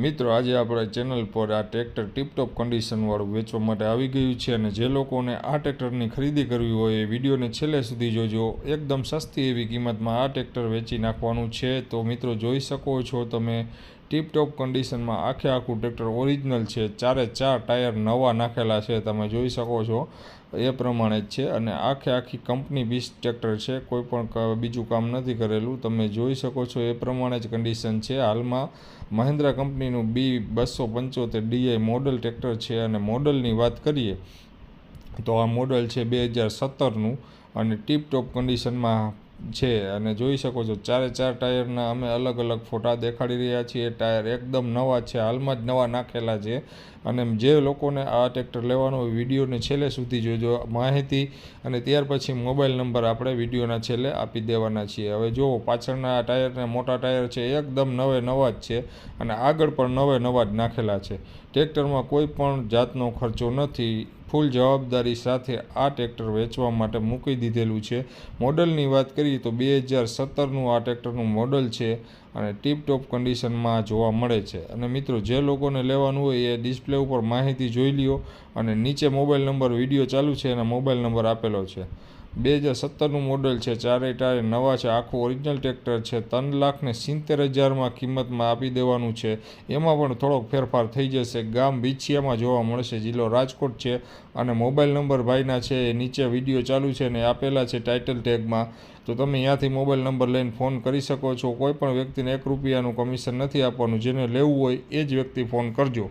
મિત્રો, આજે આપણે ચેનલ પર આ ટ્રેક્ટર ટીપટોપ કન્ડિશનવાળું વેચવા માટે આવી ગયું છે અને જે લોકોને આ ટ્રેક્ટરની ખરીદી કરવી હોય એ વિડીયોને છેલ્લે સુધી જોજો. એકદમ સસ્તી એવી કિંમતમાં આ ટ્રેક્ટર વેચી નાખવાનું છે. તો મિત્રો, જોઈ શકો છો તમે ટીપટોપ કન્ડિશનમાં આખે આખું ટ્રેક્ટર ઓરિજિનલ છે. ચારે ચાર ટાયર નવા નાખેલા છે, તમે જોઈ શકો છો. એ પ્રમાણે જ છે અને આખે આખી કંપની બીસ ટ્રેક્ટર છે. કોઈ પણ બીજું કામ નથી કરેલું. તમે જોઈ શકો છો એ પ્રમાણે જ કન્ડિશન છે. હાલમાં મહિન્દ્રા કંપનીનું બી બસો પંચોતેર ડીઆઈ મોડલ ટ્રેક્ટર છે અને મોડલની વાત કરીએ તો આ મોડલ છે બે હજાર સત્તરનું અને ટીપટોપ કન્ડિશનમાં છે. અને જોઈ શકો છો, ચારે ચાર ટાયરના અમે અલગ અલગ ફોટા દેખાડી રહ્યા છીએ. ટાયર એકદમ નવા છે, હાલમાં જ નવા નાખેલા છે. અને જે લોકોને આ ટ્રેક્ટર લેવાનો હોય, વિડીયોને છેલ્લે સુધી જોજો માહિતી. અને ત્યાર પછી મોબાઈલ નંબર આપણે વિડીયોના છેલ્લે આપી દેવાના છીએ. હવે જુઓ પાછળના ટાયરને મોટા ટાયર છે, એકદમ નવે નવા જ છે અને આગળ પણ નવે નવા જ નાખેલા છે. ટ્રેક્ટરમાં કોઈ પણ જાતનો ખર્ચો નથી. ફૂલ જવાબદારી સાથે આ ટ્રેક્ટર વેચવા માટે મૂકી દીધેલું છે. મોડલની વાત કરીએ તો બે હજાર સત્તરનું આ ટ્રેક્ટરનું મોડલ છે. અને ટીપટોપ કન્ડિશનમાં જોવા મળે છે. અને મિત્રો, જે લોકોને લેવાનું હોય એ ડિસ્પ્લે ઉપર માહિતી જોઈ લ્યો અને નીચે મોબાઈલ નંબર વીડિયો ચાલુ છે, એના મોબાઈલ નંબર આપેલો છે. બે હજાર સત્તરનું મોડલ છે, ચારેય ટાયર નવા છે, આખું ઓરિજિનલ ટ્રેક્ટર છે, ત્રણ લાખને સિત્તેર હજારમાં કિંમતમાં આપી દેવાનું છે. એમાં પણ થોડોક ફેરફાર થઈ જશે. ગામ બીછિયામાં જોવા મળશે. જિલ્લો રાજકોટ છે અને મોબાઈલ નંબર ભાઈના છે. એ નીચે વીડિયો ચાલુ છે ને આપેલા છે ટાઇટલ ટેગમાં તો તમે ત્યાંથી મોબાઈલ નંબર લઈને ફોન કરી શકો છો. કોઈ પણ વ્યક્તિને એક રૂપિયાનું કમિશન નથી આપવાનું. જેને લેવું હોય એ જ વ્યક્તિ ફોન કરજો.